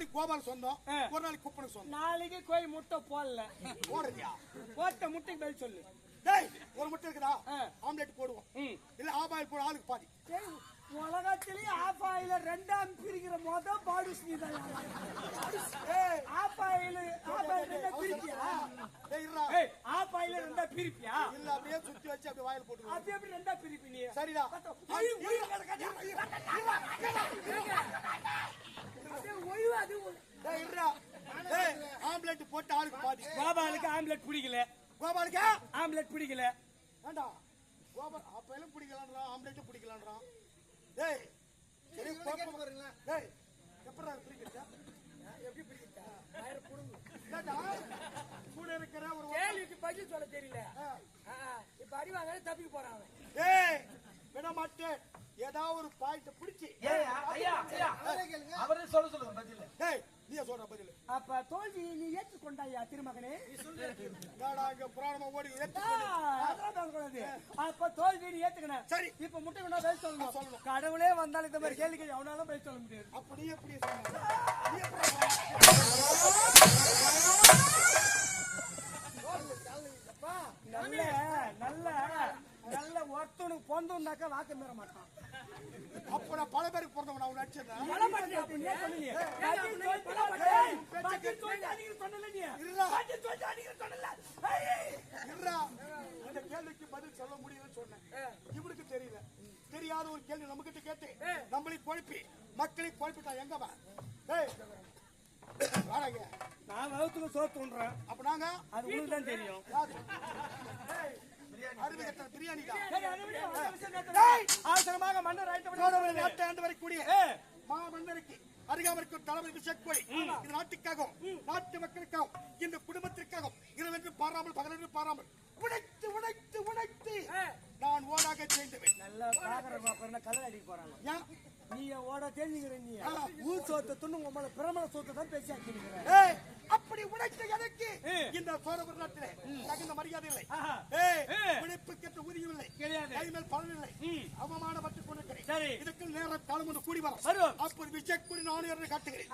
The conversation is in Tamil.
நாளைக்கு கோபால் சொந்தம். ஒரு நாளைக்கு குப்பனுக்கு சொந்தம் நாளைக்கு கோய் முட்டை போடல. போடுறியா? போட்ட முட்டைக்கு பதில் சொல்லு. டேய் ஒரு முட்டை இருக்குதா. ஆம்லெட் போடுவோம். இல்ல ஆபாயில் போட ஆளுக்கு பாதி. உலகத்திலேயே ஆஃப் ஆயில ரெண்டாம் பிரிக்கிற மொத பாடுஸ் நீ தான் ஆஃப் ஆயில் ஆஃப் ஆயில் ரெண்டா பிரிப்பியா? ஏய் ஆஃப் ஆயில் ரெண்டா பிரிப்பியா? இல்ல அப்படியே சுத்தி வச்சு அப்படியே வாயில போட்டுருவோம் அப்படி எப்படி ரெண்டா பிரிப்பி நீ? சரிடா ஒய், ஒய், அப்படியே ஒய்வு அது ஒய். டேய் இருடா டேய் ஆம்லெட் போட்டு ஆளுக்கு பாதி கோபாலுக்கு ஆம்லெட் பிடிக்கல. கோபாலுக்கு? ஆம்லெட் பிடிக்கல. வேண்டாம் கோபால் அப்பையிலும் பிடிக்கலான்றான் ஆம்லெட்டும் பிடிக்கலான்றான் டேய் சரி கோபம் டேய் எப்படா பிடிக்கிறதா எப்படி பிடிக்கிறதா வயிறு புடுங்கு. ஏண்டா, கூட இருக்கிற ஒரு கேள்விக்கு பதில் சொல்ல தெரியல. இப்ப அடி வாங்க தப்பிக்க போறான் அவன். டேய் விட மாட்டேன் ஏதாவது ஒரு பாயிண்ட் பிடிச்சி. ஐயா ஐயா அவரே சொல்ல சொல்லுங்க பதில். டேய் நீ சொல்ற பதில். அப்ப தோல்வி ஏற்றுக்கொண்டாயா திருமகனே? புராணமா ஓடி. அப்ப தோல்வி நீ ஏத்துக்கணும் சரி. இப்ப முட்டை கொண்டா பதில் சொல்லணும். சொல்லணும். கடவுளே வந்தாலும் இந்த மாதிரி கேள்விக்கு அவனாலும் பதில் சொல்ல முடியாது. அப்படி எப்படி சொன்ன நீ எப்படி நல்ல நல்ல நல்ல ஒருத்தனுக்கு பொந்தோம்னாக்கா வாக்கு மீற மாட்டான். அப்ப நான் பல பேருக்கு பிறந்தவன் நான் நடிச்சிருந்தேன் நீ ஏன் சொன்னீங்க? பதில் சொல்லிட்டு ஏய், பதில் நீ. ஏய். இருடா. கேள்விக்கு பதில் சொல்ல முடியும்னு சொன்னேன். இவனுக்கு தெரியல. தெரியாத ஒரு கேள்வி நம்ம கிட்ட கேட்டு நம்மளை குழப்பி மக்களை குழப்பிட்டா டேய் வாடங்க. நான் வகுத்துக்கு சோத்துன்றேன் அப்ப நாங்க? அது உங்களுக்கு தான் தெரியும். அருமை பிரியாணி தான் ஏய், அதை விட ஒரு விஷயம் கேட்கிறேன். அவசரமாக மன்னர் ஆயிட்ட நாட்டை ஆண்டு வரக்கூடிய ஏய். மாமன்னருக்கு தலைவருக்கு செக்கொடி இது நாட்டுக்காகவும் நாட்டு மக்களுக்காகவும் இந்த குடும்பத்திற்காகவும் இரவென்று பாராமல் பகலென்று பாராமல் உடைத்து உடைத்து உடைத்து. நான் ஓடாக செய்தவன் நல்லா பாக்குற பாக்குற கதை அடிக்க போறாங்க? நீ ஓட தெரிஞ்சுக்கிற நீ? ஊர் சோத்தை துண்ணு உங்களை பிரமண சோத்தை தான் பேசி ஆக்கிருக்கிற அப்படி உடைத்த எனக்கு. இந்த சோழபுர நாட்டிலே தகுந்த மரியாதை இல்லை ஏய். உழைப்புக்கேற்ற ஊதியம் இல்லை கிடையாது. கைமேல் பலன் இல்லை. அவமானப்பட்டுக் கொண்டிருக்கிறேன் சரி. இதுக்கு நேரம் காலம் ஒன்று கூடி வரும். அப்போது விஜய் கூடி நானும் காட்டுகிறேன்.